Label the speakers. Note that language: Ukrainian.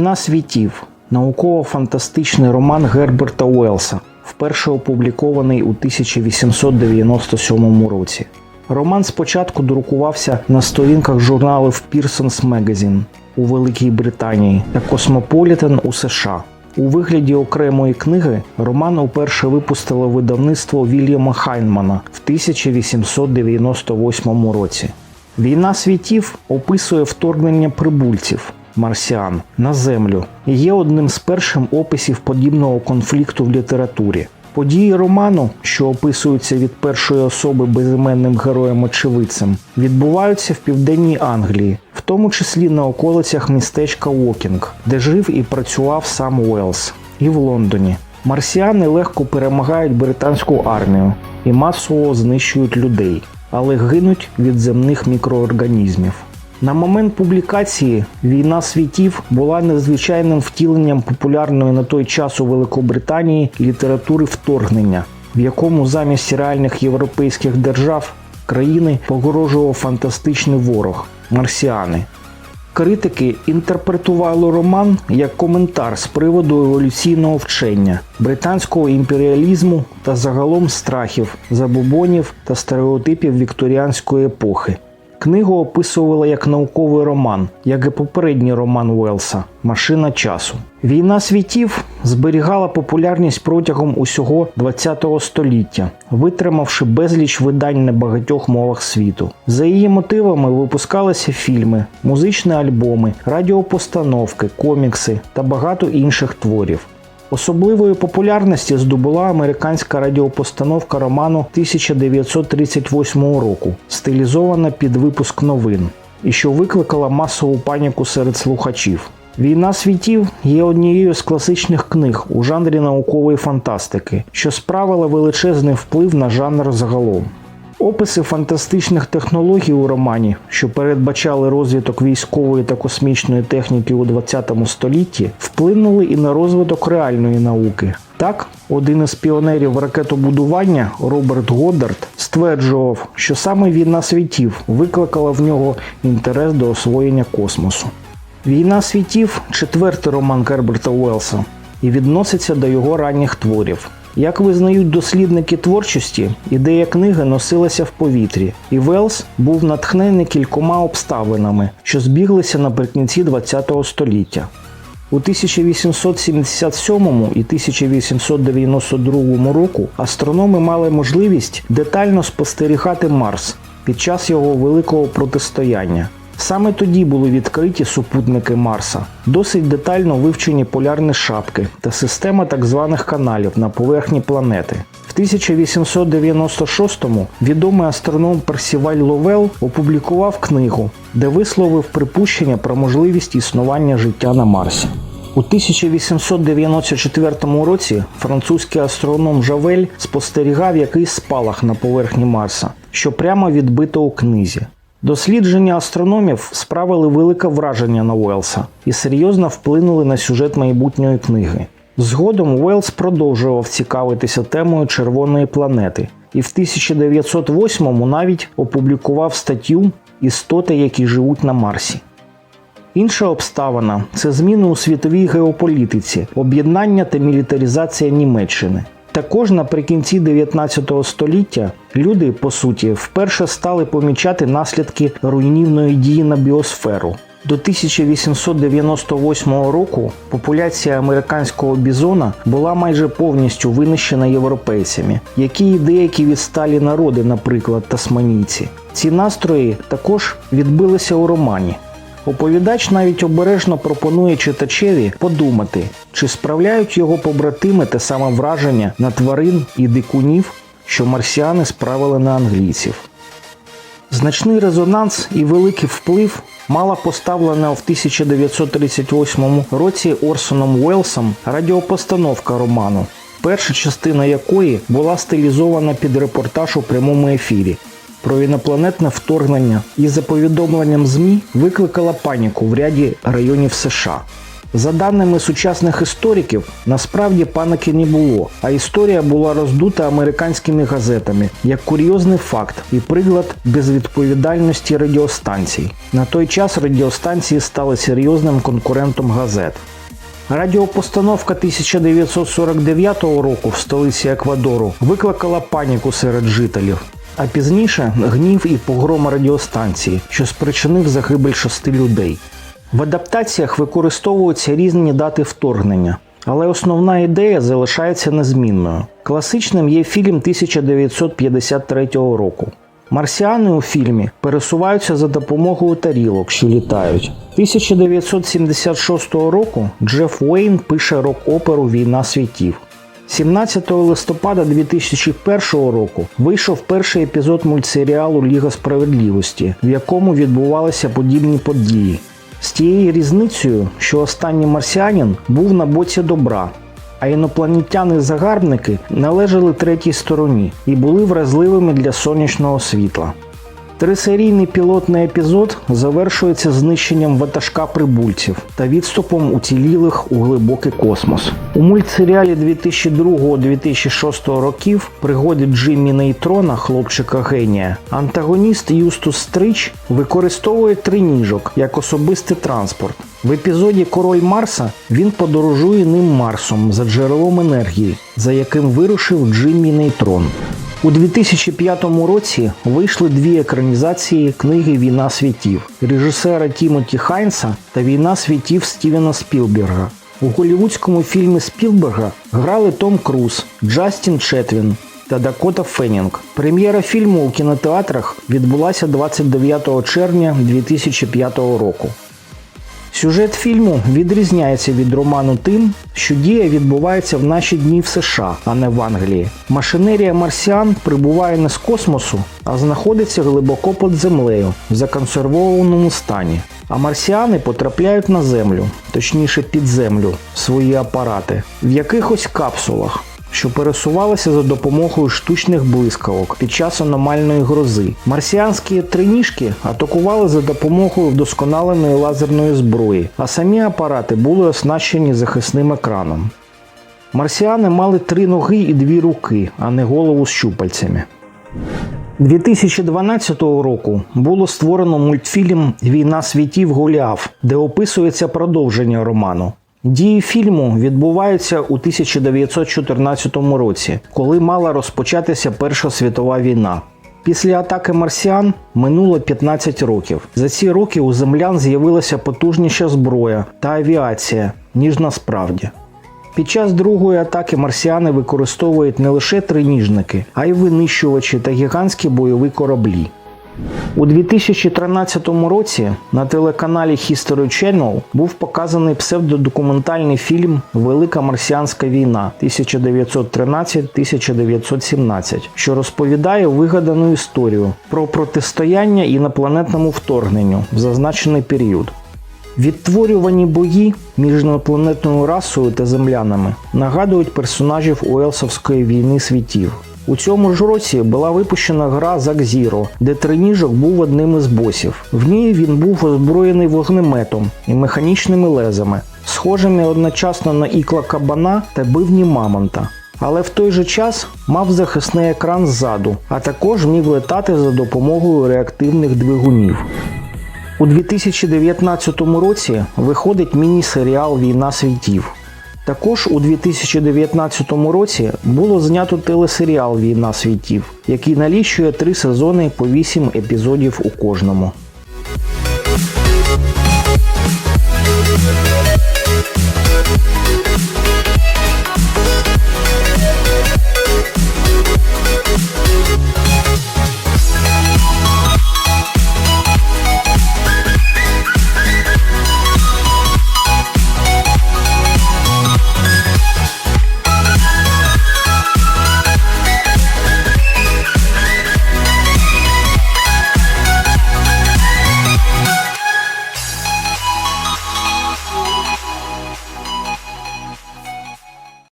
Speaker 1: Війна світів науково-фантастичний роман Герберта Уелса, вперше опублікований у 1897 році. Роман спочатку друкувався на сторінках журналів Pearson's Magazine у Великій Британії та Cosmopolitan у США. У вигляді окремої книги роман уперше випустило видавництво Вільяма Хайнмана в 1898 році. Війна світів описує вторгнення прибульців марсіан на землю є одним з перших описів подібного конфлікту в літературі. Події роману, що описуються від першої особи безіменним героєм очевидцем, відбуваються в південній Англії, в тому числі на околицях містечка Уокінг, де жив і працював сам Уелс, і в Лондоні. Марсіани легко перемагають британську армію і масово знищують людей, але гинуть від земних мікроорганізмів. На момент публікації Війна світів була незвичайним втіленням популярної на той час у Великобританії літератури вторгнення, в якому замість реальних європейських держав країни погрожував фантастичний ворог марсіани. Критики інтерпретували роман як коментар з приводу еволюційного вчення, британського імперіалізму та загалом страхів, забобонів та стереотипів вікторіанської епохи. Книгу описували як науковий роман, як і попередній роман Уелса Машина часу. Війна світів зберігала популярність протягом усього ХХ століття, витримавши безліч видань на багатьох мовах світу. За її мотивами випускалися фільми, музичні альбоми, радіопостановки, комікси та багато інших творів. Особливої популярності здобула американська радіопостановка роману 1938 року, стилізована під випуск новин, і що викликала масову паніку серед слухачів. Війна світів є однією з класичних книг у жанрі наукової фантастики, що справила величезний вплив на жанр загалом. Описи фантастичних технологій у романі, що передбачали розвиток військової та космічної техніки у ХХ столітті, вплинули і на розвиток реальної науки. Так, один із піонерів ракетобудування Роберт Годдард стверджував, що саме війна світів викликала в нього інтерес до освоєння космосу. Війна світів четвертий роман Герберта Уелса і відноситься до його ранніх творів. Як визнають дослідники творчості, ідея книги носилася в повітрі, і Велс був натхнений кількома обставинами, що збіглися наприкінці ХХ століття. У 1877 і 1892 року астрономи мали можливість детально спостерігати Марс під час його великого протистояння. Саме тоді були відкриті супутники Марса, досить детально вивчені полярні шапки та система так званих каналів на поверхні планети. В 1896-му відомий астроном Персіваль Ловел опублікував книгу, де висловив припущення про можливість існування життя на Марсі. У 1894 році французький астроном Жавель спостерігав якийсь спалах на поверхні Марса, що прямо відбито у книзі. Дослідження астрономів справили велике враження на Уелса і серйозно вплинули на сюжет майбутньої книги. Згодом Уелс продовжував цікавитися темою червоної планети, і в 1908-му навіть опублікував статтю Істоти, які живуть на Марсі. Інша обставина це зміни у світовій геополітиці, об'єднання та мілітаризація Німеччини. Також наприкінці 19 століття люди, по суті, вперше стали помічати наслідки руйнівної дії на біосферу. До 1898 року популяція американського бізона була майже повністю винищена європейцями, які і деякі відсталі народи, наприклад, тасманійці. Ці настрої також відбилися у романі. Оповідач навіть обережно пропонує читачеві подумати, чи справляють його побратими те саме враження на тварин і дикунів, що марсіани справили на англійців. Значний резонанс і великий вплив мала поставлена в 1938 році Орсоном Уелсом радіопостановка роману, перша частина якої була стилізована під репортаж у прямому ефірі. Про інопланетне вторгнення і за повідомленням ЗМІ викликала паніку в ряді районів США. За даними сучасних істориків, насправді паники не було, а історія була роздута американськими газетами як курйозний факт і приклад безвідповідальності радіостанцій. На той час радіостанції стали серйозним конкурентом газет. Радіопостановка 1949 року в столиці Еквадору викликала паніку серед жителів, а пізніше гнів і погром радіостанції, що спричинив загибель шести людей. В адаптаціях використовуються різні дати вторгнення, але основна ідея залишається незмінною. Класичним є фільм 1953 року. Марсіани у фільмі пересуваються за допомогою тарілок, що літають. 1976 року Джеф Уейн пише рок-оперу Війна світів. 17 листопада 2001 року вийшов перший епізод мультсеріалу Ліга справедливості, в якому відбувалися подібні події. З тією різницею, що останній марсіанін був на боці добра, а інопланетяни-загарбники належали третій стороні і були вразливими для сонячного світла. Трисерійний пілотний епізод завершується знищенням ватажка прибульців та відступом уцілілих у глибокий космос. У мультсеріалі 2002-2006 років пригоди Джиммі Нейтрона, хлопчика генія, антагоніст Юстус Стрич використовує триніжок як особистий транспорт. В епізоді Король Марса він подорожує ним Марсом за джерелом енергії, за яким вирушив Джиммі Нейтрон. У 2005 році вийшли дві екранізації книги Війна світів режисера Тімоті Хайнса та Війна світів Стівена Спілберга. У голівудському фільмі Спілберга грали Том Круз, Джастін Четвін та Дакота Феннінг. Прем'єра фільму у кінотеатрах відбулася 29 червня 2005 року. Сюжет фільму відрізняється від роману тим, що дія відбувається в наші дні в США, а не в Англії. Машинерія марсіан прибуває не з космосу, а знаходиться глибоко під землею в законсервованому стані. А марсіани потрапляють на землю, точніше під землю, свої апарати, в якихось капсулах що пересувалися за допомогою штучних блискавок під час аномальної грози. Марсіанські триніжки атакували за допомогою вдосконаленої лазерної зброї, а самі апарати були оснащені захисним екраном. Марсіани мали три ноги і дві руки, а не голову з щупальцями. 2012 року було створено мультфільм Війна світів Голіаф, де описується продовження роману. Дії фільму відбуваються у 1914 році, коли мала розпочатися Перша світова війна. Після атаки марсіан минуло 15 років. За ці роки у землян з'явилася потужніша зброя та авіація, ніж насправді. Під час другої атаки марсіани використовують не лише триніжники, а й винищувачі та гігантські бойові кораблі. У 2013 році на телеканалі History Channel був показаний псевдодокументальний фільм Велика марсіанська війна 1913-1917, що розповідає вигадану історію про протистояння інопланетному вторгненню в зазначений період. Відтворювані бої між інопланетною расою та землянами нагадують персонажів Уелсовської війни світів. У цьому ж році була випущена гра Zack Zero, де триніжок був одним із босів. В ній він був озброєний вогнеметом і механічними лезами, схожими одночасно на ікла кабана та бивні мамонта. Але в той же час мав захисний екран ззаду, а також міг летати за допомогою реактивних двигунів. У 2019 році виходить міні-серіал Війна світів. Також у 2019 році було знято телесеріал Війна світів, який налічує три сезони по вісім епізодів у кожному.